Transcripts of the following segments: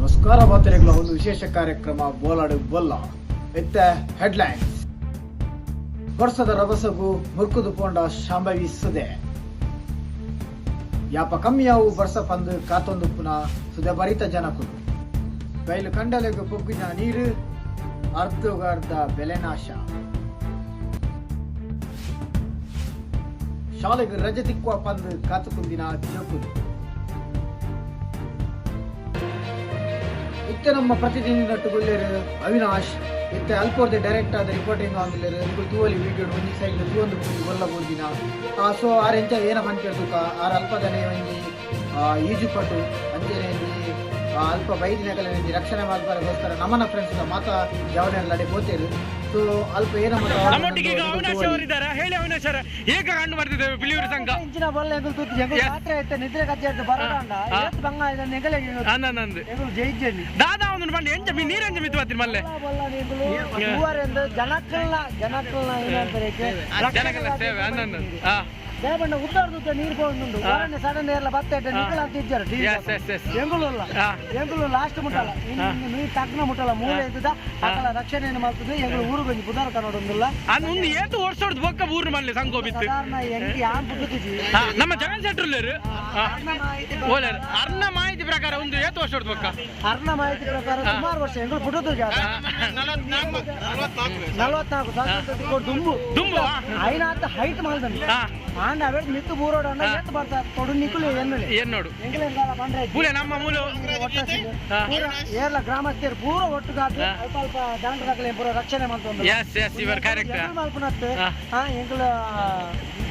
ನಮಸ್ಕಾರ ಮಾತ್ರೆಗಳ ಒಂದು ವಿಶೇಷ ಕಾರ್ಯಕ್ರಮ ಬೋಲಾಡು ಬೊಲ್ಲ ವಿತ್ ಹೆಡ್ಲೈನ್ಸ್ ವರ್ಷದ ರಭಸಗು ಮುರ್ಕುದು ಪೋಂಡ ಸಂಭವಿಸುದೆ ಯಾಪ ಕಮ್ಮಿಯಾವು ವರ್ಷ ಪಂದು ಕಾತೊಂದು ಪುನಃ ಸುದೆ ಬರಿತ ಬಯಲು ಕಂಡಲೆಗೆ ಪೊಗ್ಗಿನ ನೀರು ಬೆಲೆ ನಾಶ. ಶಾಲೆಗೆ ರಜೆ ತಿಕ್ಕುವ ಪಂದು ಕಾತುಕುಂದಿನ ಜೋಕುಲು ಇತ್ತೆ ನಮ್ಮ ಪ್ರತಿದಿನ ನಟ್ಟುಗೊಳ್ಳೇರು ಅವಿನಾಶ್ ಇತ್ತೆ ಅಲ್ಪೋರ್ದೆ ಡೈರೆಕ್ಟ್ ಆದ ರಿಪೋರ್ಟಿಂಗ್ ಆಗಿಲ್ಲೇರು ಇದು ತೂವಲಿ ವಿಡಿಯೋ ಒಂದು ಸೈಡ್ ತೂವೊಂದು ಪೂಜೆ ಗೊಲ್ಲ ಆ ಸೊ ಆರೆಂಚ ಏನ ಪಂಚೇರ್ತುಕ ಆರ ಅಲ್ಪದನೆ ಒಂಜಿ ಈಜು ಪಟ್ಟು ಆ, ಅಲ್ಪ ಬೈದಿನ ಒಂಜಿ ರಕ್ಷಣೆ ಮಾಡ್ಬಾರಗೋಸ್ಕರ ನಮ್ಮನ ಫ್ರೆಂಡ್ಸ್ ಮಾತ ಯಾವನೆಲ್ಲ ಬೋತೇರು ಸೊ ಅಲ್ಪ ಏನ ನಮ್ಮೊಟ್ಟಿಗೆ ಈಗ ಅವಿನಾಶ್ ಅವರಿದ್ದಾರೆ. ಹೇಳಿ ಅವಿನಾಶ್ ಅವರ ಹೇಗೆ ಕಂಡು ಬರ್ತಿದ್ದೇವೆ ಬಿಳಿಯೂರು ಸಂಘ? ಇಂಚಿನ ಬಲ್ಲ ಎಂಗುಲು ತುತ್ತಿ ಜಗ ಯಾತ್ರೆ ರಾತ್ರಿ ಆಯ್ತು ನಿದ್ರೆ ಕಜ್ಜೆ ಆಯ್ತು ಬರೋಣ. ಇವತ್ತು ಬಂಗ ಅನ್ನಂದು ಎಂಗುಲು ಜೈಜಲ್ಲಿ ದಾದಾ ಒಂದು ಬಂದು ಎಂಚ ಮೀ ನೀರಂಚ ಮಿತ್ತು ಬರ್ತೀನಿ ಮಲ್ಲೆ? ಮೂವರೆಂದು ಜನಕ್ಕಲ್ಲ ಜನಕ್ಕಲ್ಲ ಏನಂತಾರೆ ಸೇವೆ ಹಾ. ರೇವಣ್ಣ ಉದ್ದಾರದುದ್ದ ನೀರು ಹೋಗುಂಡು ಒಳನೆ ಸಡನ್ ಎಲ್ಲ ಬತ್ತ ಇಟ್ಟು ನಿಗಳ ಅಂತ ಇದ್ದಾರೆ ಎಂಗುಲಲ್ಲ ಎಂಗುಲು ಲಾಸ್ಟ್ ಮುಟ್ಟಲ್ಲ. ನೀರು ತಗ್ನ ಮುಟ್ಟಲ್ಲ ಮೂಲೆ ಇದ್ದ ಅಕಲ ರಕ್ಷಣೆಯನ್ನು ಮಾಡ್ತದೆ ಎಂಗುಲು ಊರುಗೊಂದು ಪುದಾರ ಕಾಣೋದೊಂದಿಲ್ಲ ಅದೊಂದು ಏತು ಓಡಿಸೋದು ಬೊಕ್ಕ ಊರು ಮಲ್ಲಿ ಸಂಕೋಪಿತ್ತು ಸಾಧಾರಣ ಎಂಗಿ ಯಾನ್ ಬುದ್ಧಿಜಿ ನಮ್ಮ ಜಗನ್ ಸೆಟ್ರುಲ್ಲೇರು ಓಲೇರ್ ಅರ್ಣ ಮಾಹಿತಿ ಪ್ರಕಾರ ಒಂದು ಏತು ವರ್ಷ ಬೊಕ್ಕ. ಅರ್ಣ ಮಾಹಿತಿ ಪ್ರಕಾರ ಸುಮಾರು ವರ್ಷ ಎಂಗುಲು ಪುಟ್ಟದ್ದು ನಲವತ್ನಾಲ್ಕು ದುಂಬು ದುಂಬು ಐನಾತ ಹೈಟ್ ಮಾಡಿದಂತೆ ಆಂಡ ಮಿತ್ತು ಬರ್ತಾ ತೊಡು ಪೂರ ಏರ್ಲ ಪೂರ ಅಲ್ಪ ಅಲ್ಪ ಪೂರ ರಕ್ಷಣೆ ಇವರ್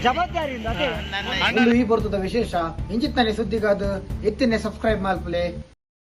ಜವಾಬ್ದಾರಿ ಜವಾಬ್ದಾರಿಯಿಂದ ಈ ಬರ್ತದ ವಿಶೇಷ ಇಂಜಿತ್ನಲ್ಲಿ ಸುದ್ದಿಗಾದ ಎತ್ತಿನ ಸಬ್ಸ್ಕ್ರೈಬ್ ಮಾಡ್ಪಲೆ